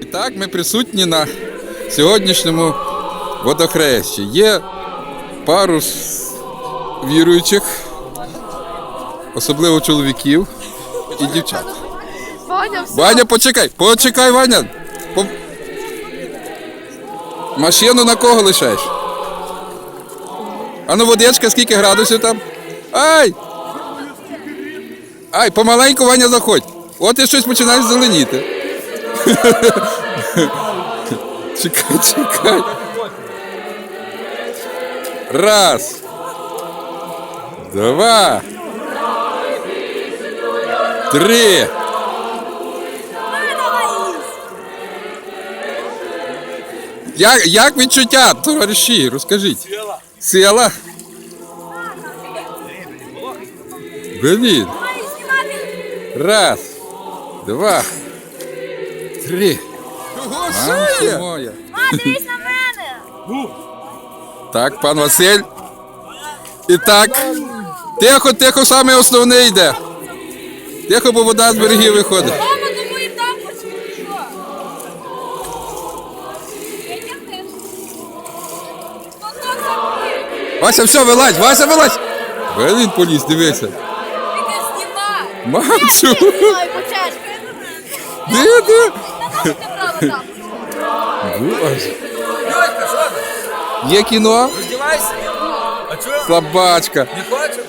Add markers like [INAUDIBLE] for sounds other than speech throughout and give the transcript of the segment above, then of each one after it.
І так, ми присутні на сьогоднішньому водохрещі. Є пару віруючих, особливо чоловіків і дівчат. Ваня. Ваня, почекай, почекай, Ваня. По- Машину на кого лишаєш? А ну водичка, скільки градусів там? Ай! Ай, помаленьку, Ваня, заходь. От і щось починає зеленіти. чекай, чекай. Раз. Два. Три. Як, як відчуття, товариші, розкажіть. Сила. Сила? Блін. Раз, два, три. Мамко моя. А, дивись на мене. Так, пан Василь. І так. Тихо, тихо, саме основне йде. Тихо, бо вода з берегів виходить. Мама, мої тапочки, ти що? Вася, все, вилазь, Вася, вилазь. Блін, поліз, дивися. Тільки знімай. Максу. Ой. Де, де? Ти. Боже. Є кіно? Роздівайся. А чого? Слабачка. Не хочу?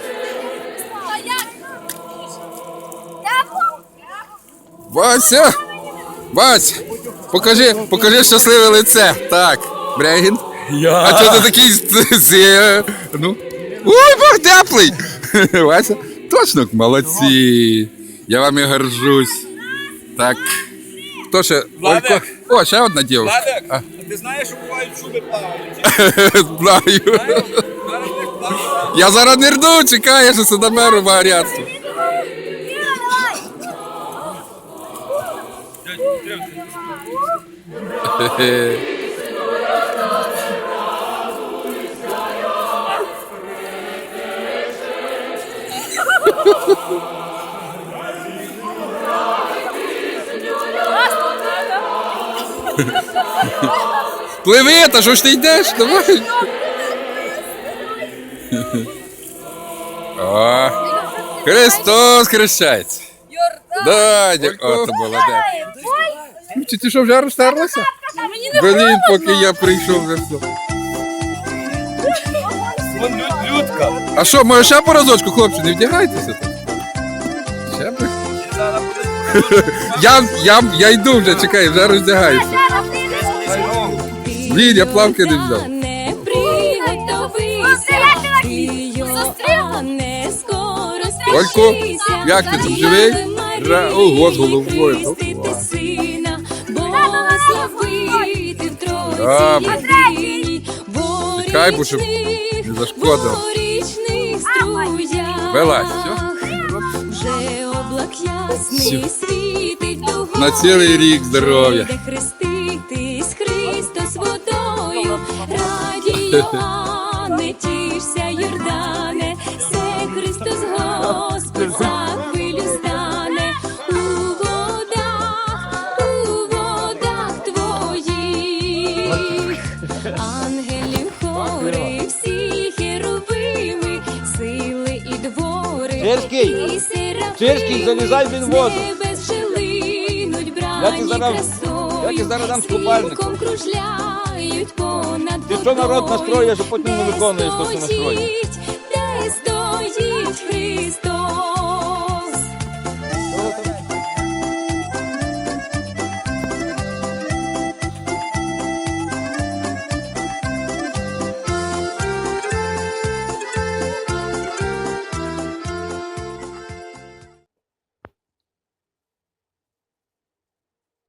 Вася! Вася! Покажи, покажи щасливе лице. Так, Брегін. Я. А чого ти такий з- з- Ну. Ой, Бог теплий! [LAUGHS] Вася, точно молодці. Я вами горжусь. Так. Хто ще? Владик. Олько? О, ще одна дівчина. Владик, А. ти знаєш, що бувають шуби плавають? [LAUGHS] Знаю. Зараз. Я зараз нирну, чекаю, що це на меру варіатство. [LAUGHS] Пливи, та що ж ти йдеш? Давай. О, Христос хрещається. Да, дя- о, то молодець. Ну, Чи ти що вже розтерлася? Блін, поки я прийшов вже все. Людка. А що, може ще по разочку, хлопці, не вдягайтеся? Ще би? Зараз [LAUGHS] буде. Я, я, я йду вже, чекай, вже роздягаюся. Блін, я плавки не взяв. Не Олько, як ти там, живий? Ого, з головою, Добре. Чекай, бо щоб не зашкодив. Вилазь, все? Ясний світить дугою. На цілий рік здоров'я. Де хреститись Христос водою, радій [LAUGHS] Йоанне, тішся, Йордане, все Христос Господь за хвилю стане у водах, у водах твоїх, ангелів хори, всі херувими, сили і двори, Чирський! І залізай він в воду. Я ти зараз- я ти зараз дам понад Ти що народ настроїш, а потім не виконуєш то, що настроїш? Де стоїть Христос?